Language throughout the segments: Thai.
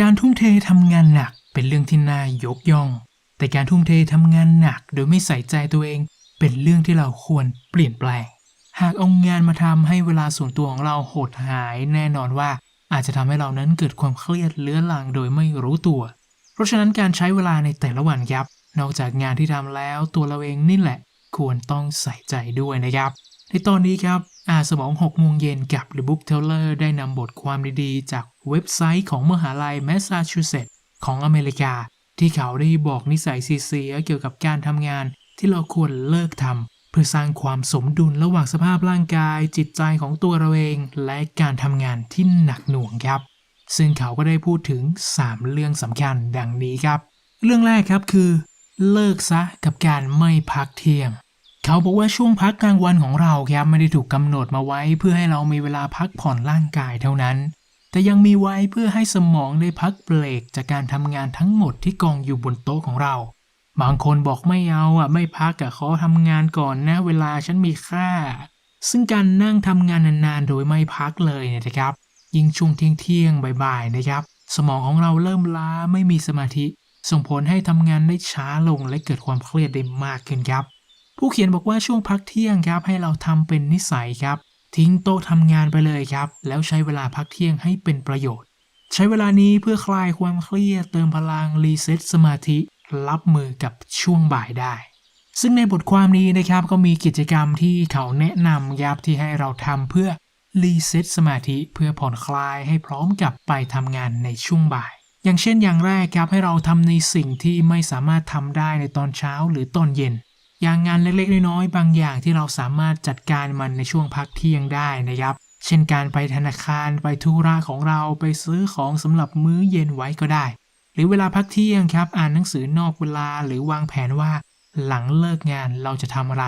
การทุ่มเททำงานหนักเป็นเรื่องที่น่ายกย่อง แต่การทุ่มเททำงานหนักโดยไม่ใส่ใจตัวเอง เป็นเรื่องที่เราควรเปลี่ยนแปลง หากเอางานมาทำให้เวลาส่วนตัวของเราหดหายแน่นอนว่าอาจจะทำให้เรานั้นเกิดความเครียดเลื้อรังโดยไม่รู้ตัว เพราะฉะนั้นการใช้เวลาในแต่ละวันครับ นอกจากงานที่ทำแล้วตัวเราเองนี่แหละ ควรต้องใส่ใจด้วยนะครับ ในตอนนี้ครับ อาสมอง6โมงเย็นกับ The Book Teller ได้นำบทความดีๆ จากเว็บไซต์ของมหาลัยแมสซาชูเซตส์ของอเมริกา ที่เขาได้บอกนิสัยเสียเกี่ยวกับการทำงานที่เราควรเลิกทำเพื่อสร้างความสมดุลระหว่างสภาพร่างกาย จิตใจของตัวเราเอง และการทำงานที่หนักหน่วงครับ ซึ่งเขาก็ได้พูดถึง 3 เรื่องสำคัญดังนี้ครับ เรื่องแรกครับคือ เลิกซะกับการไม่พักเที่ยง เขาบอกว่าช่วงพักกลางวันของเราครับไม่ได้ถูกกำหนดมาไว้เพื่อให้เรามีเวลาพักผ่อนร่างกายเท่านั้น แต่ยังมีไว้เพื่อให้สมองได้พักเบรกจากการทำงานทั้งหมดที่กองอยู่บนโต๊ะของเรา บางคนบอกไม่เอาอะไม่พักอะขอทำงานก่อนนะ เวลาฉันมีค่า ซึ่งการนั่งทำงานนานๆ โดยไม่พักเลยเนี่ยนะครับ ยิ่งช่วงเที่ยงเที่ยงๆบ่ายๆนะครับ สมองของเราเริ่มล้าไม่มีสมาธิ ส่งผลให้ทำงานได้ช้าลงและเกิดความเครียดได้มากขึ้นครับ ผู้เขียนบอกว่าช่วงพักเที่ยงครับให้เราทำเป็นนิสัยครับ ทิ้งโต๊ะทำงานไปเลยครับ แล้วใช้เวลาพักเที่ยงให้เป็นประโยชน์ ใช้เวลานี้เพื่อคลายความเครียดเติมพลังรีเซ็ตสมาธิ รับมือกับช่วงบ่ายได้ ซึ่งในบทความนี้นะครับก็มีกิจกรรมที่เขาแนะนำครับที่ให้เราทำเพื่อรีเซ็ตสมาธิเพื่อผ่อนคลายให้พร้อมกับไปทำงานในช่วงบ่าย อย่างเช่นอย่างแรกครับให้เราทำในสิ่งที่ไม่สามารถทำได้ในตอนเช้าหรือตอนเย็น อย่างงานเล็กๆน้อยๆบางอย่างที่เราสามารถจัดการมันในช่วงพักเที่ยงได้นะครับ เช่นการไปธนาคารไปธุระของเราไปซื้อของสำหรับมื้อเย็นไว้ก็ได้ หรือเวลาพักเที่ยงครับอ่านหนังสือนอกเวลาหรือวางแผนว่า หลังเลิกงานเราจะทำอะไร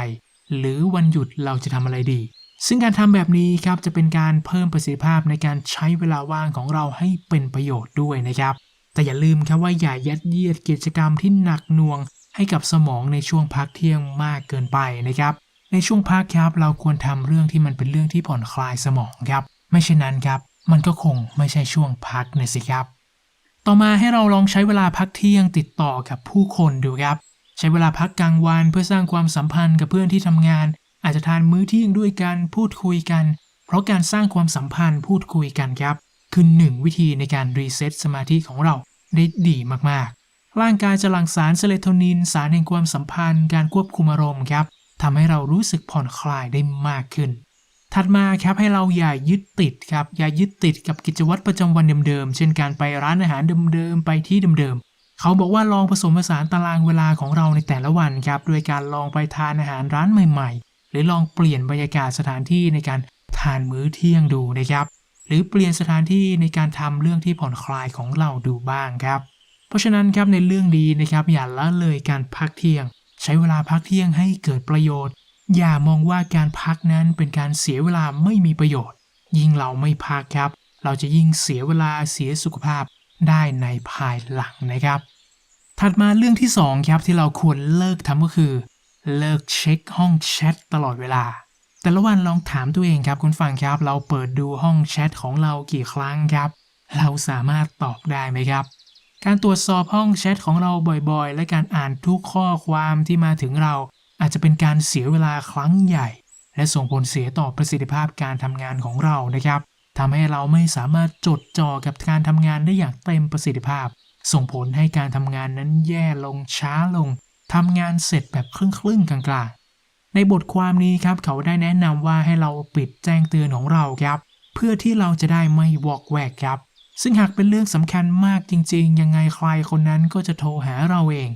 หรือวันหยุดเราจะทำอะไรดี ซึ่งการทำแบบนี้ครับจะเป็นการเพิ่มประสิทธิภาพในการใช้เวลาว่างของเราให้เป็นประโยชน์ด้วยนะครับแต่อย่าลืมครับว่าอย่ายัดเยียดกิจกรรมที่หนักหน่วง ให้กับสมองในช่วงพักเที่ยงมากเกินไปนะครับ ในช่วงพักครับเราควรทำเรื่องที่มันเป็นเรื่องที่ผ่อนคลายสมองครับ ไม่เช่นนั้นครับ มันก็คงไม่ใช่ช่วงพักนะสิครับ ต่อมาให้เราลองใช้เวลาพักเที่ยงติดต่อกับผู้คนดูครับ ใช้เวลาพักกลางวันเพื่อสร้างความสัมพันธ์กับเพื่อนที่ทำงาน อาจจะทานมื้อเที่ยงด้วยกันพูดคุยกัน เพราะการสร้างความสัมพันธ์พูดคุยกันครับคือหนึ่งวิธีในการรีเซ็ตสมาธิของเราได้ดีมากๆ ร่างกายจะหลั่งสารเซโรโทนิน สารแห่งความสัมพันธ์ การควบคุมอารมณ์ครับทำให้เรารู้สึกผ่อนคลายได้มากขึ้น ถัดมาครับให้เราอย่ายึดติดครับอย่ายึดติดกับกิจวัตรประจำวันเดิมๆ เช่นการไปร้านอาหารเดิมๆ ไปที่เดิมๆ เขาบอกว่าลองผสมผสานตารางเวลาของเราในแต่ละวันครับโดยการลองไปทานอาหารร้านใหม่ๆ หรือลองเปลี่ยนบรรยากาศสถานที่ในการทานมื้อเที่ยงดูนะครับ หรือเปลี่ยนสถานที่ในการทำเรื่องที่ผ่อนคลายของเราดูบ้างครับ เพราะฉะนั้นครับในเรื่องดีนะครับอย่าละเลยการพักเที่ยง ใช้เวลาพักเที่ยงให้เกิดประโยชน์ อย่ามองว่าการพักนั้นเป็นการเสียเวลาไม่มีประโยชน์ ยิ่งเราไม่พักครับ เราจะยิ่งเสียเวลาเสียสุขภาพได้ในภายหลังนะครับ ถัดมาเรื่องที่สองครับที่เราควรเลิกทำก็คือ เลิกเช็คห้องแชทตลอดเวลา แต่ละวันลองถามตัวเองครับคุณฟังครับเราเปิดดูห้องแชทของเรากี่ครั้งครับ เราสามารถตอบได้ไหมครับ การตรวจสอบห้องแชทของเราบ่อยๆ และการอ่านทุกข้อความที่มาถึงเรา อาจจะเป็นการเสียเวลาครั้งใหญ่ และส่งผลเสียต่อประสิทธิภาพการทำงานของเรานะครับทำให้เราไม่สามารถจดจ่อกับการทำงานได้อย่างเต็มประสิทธิภาพ ส่งผลให้การทำงานนั้นแย่ลงช้าลงทำงานเสร็จแบบครึ่งๆกลางๆ ในบทความนี้ครับเขาได้แนะนำว่าให้เราปิดแจ้งเตือนของเราครับ เพื่อที่เราจะได้ไม่วอกแวกครับ ซึ่งหากเป็นเรื่องสำคัญมากจริง ๆ ยังไงใครคนนั้นก็จะโทรหาเราเอง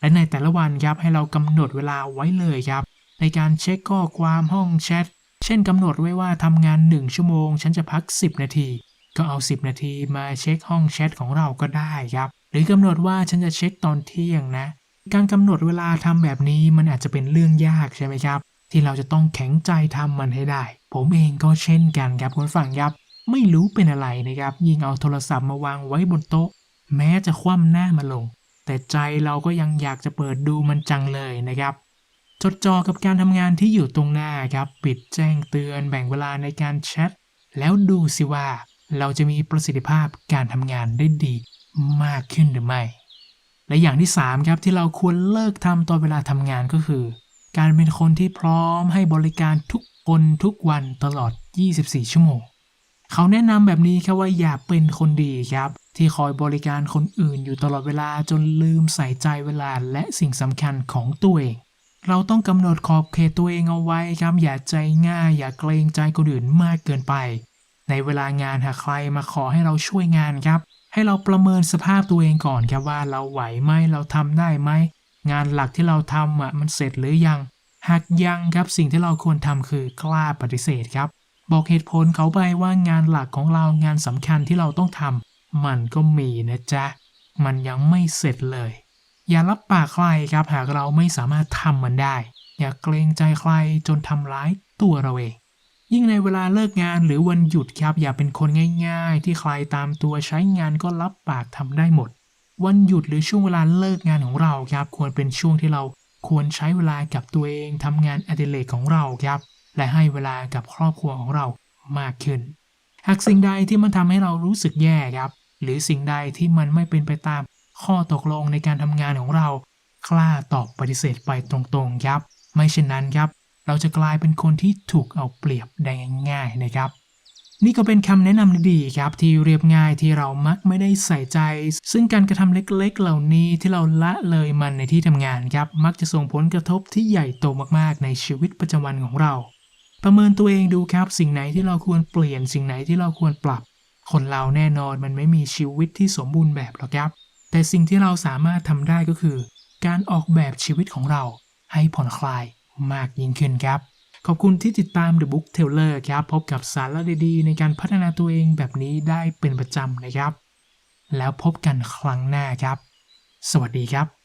และในแต่ละวันครับให้เรากำหนดเวลาไว้เลยครับ ในการเช็คข้อความห้องแชท เช่นกำหนดไว้ว่าทำงาน 1 ชั่วโมง ฉันจะพัก 10 นาที ก็เอา 10 นาทีมาเช็คห้องแชทของเราก็ได้ครับ หรือกำหนดว่าฉันจะเช็คตอนเที่ยงนะ การกำหนดเวลาทำแบบนี้มันอาจจะเป็นเรื่องยากใช่ไหมครับ ที่เราจะต้องแข็งใจทำมันให้ได้ ผมเองก็เช่นกันครับคุณฟังครับ ไม่รู้เป็นอะไรนะครับ ยิ่งเอาโทรศัพท์มาวางไว้บนโต๊ะ แม้จะคว่ำหน้ามาลง แต่ใจเราก็ยังอยากจะเปิดดูมันจังเลยนะครับ จดจ่อกับการทำงานที่อยู่ตรงหน้าครับ ปิดแจ้งเตือนแบ่งเวลาในการแชทแล้วดูสิว่าเราจะมีประสิทธิภาพการทำงานได้ดีมากขึ้นหรือไม่ และอย่างที่ 3 ครับที่เราควรเลิกทำตอนเวลาทำงานก็คือ การเป็นคนที่พร้อมให้บริการทุกคนทุกวันตลอด 24 ชั่วโมง เขาแนะนำแบบนี้ครับว่าอย่าเป็นคนดีครับ ที่คอยบริการคนอื่นอยู่ตลอดเวลาจนลืมใส่ใจเวลาและสิ่งสำคัญของตัวเอง เราต้องกำหนดขอบเขตตัวเองเอาไว้ครับ อย่าใจง่าย อย่าเกรงใจคนอื่นมากเกินไป ในเวลางานหากใครมาขอให้เราช่วยงานครับ ให้เราประเมินสภาพตัวเองก่อนครับว่าเราไหวไหมเราทำได้ไหมงานหลักที่เราทำอะมันเสร็จหรือยัง หากยังครับสิ่งที่เราควรทำคือกล้าปฏิเสธครับ บอกเหตุผลเขาไปว่างานหลักของเรางานสำคัญที่เราต้องทำมันก็มีนะจ๊ะ มันยังไม่เสร็จเลย อย่ารับปากใครครับหากเราไม่สามารถทำมันได้ อย่าเกรงใจใครจนทำร้ายตัวเราเอง ยิ่งในเวลาเลิกงานหรือวันหยุดครับ อย่าเป็นคนง่าย ๆ ที่ใครตามตัวใช้งานก็รับปากทำได้หมด วันหยุดหรือช่วงเวลาเลิกงานของเราครับ ควรเป็นช่วงที่เราควรใช้เวลากับตัวเองทำงานอดิเรกของเราครับ และให้เวลากับครอบครัวของเรามากขึ้น หากสิ่งใดที่มันทำให้เรารู้สึกแย่ครับ หรือสิ่งใดที่มันไม่เป็นไปตามข้อตกลงในการทำงานของเรา กล้าตอบปฏิเสธไปตรงๆครับ ไม่เช่นนั้นครับ เราจะกลายเป็นคนที่ถูกเอาเปรียบได้ง่ายๆนะครับนี่ก็เป็นคำแนะนำดีๆครับที่เรียบง่ายที่เรามักไม่ได้ใส่ใจ ซึ่งการกระทำเล็กๆ เหล่านี้ที่เราละเลยมันในที่ทำงานครับ มักจะส่งผลกระทบที่ใหญ่โตมากๆ ในชีวิตประจำวันของเรา ประเมินตัวเองดูครับ สิ่งไหนที่เราควรเปลี่ยน สิ่งไหนที่เราควรปรับ คนเราแน่นอนมันไม่มีชีวิตที่สมบูรณ์แบบหรอกครับ แต่สิ่งที่เราสามารถทำได้ก็คือ การออกแบบชีวิตของเราให้ผ่อนคลายมากยิ่งขึ้นครับ ขอบคุณที่ติดตาม The Book Teller ครับ พบกับสาระดีๆ ในการพัฒนาตัวเองแบบนี้ได้เป็นประจำนะครับ แล้วพบกันครั้งหน้าครับ สวัสดีครับ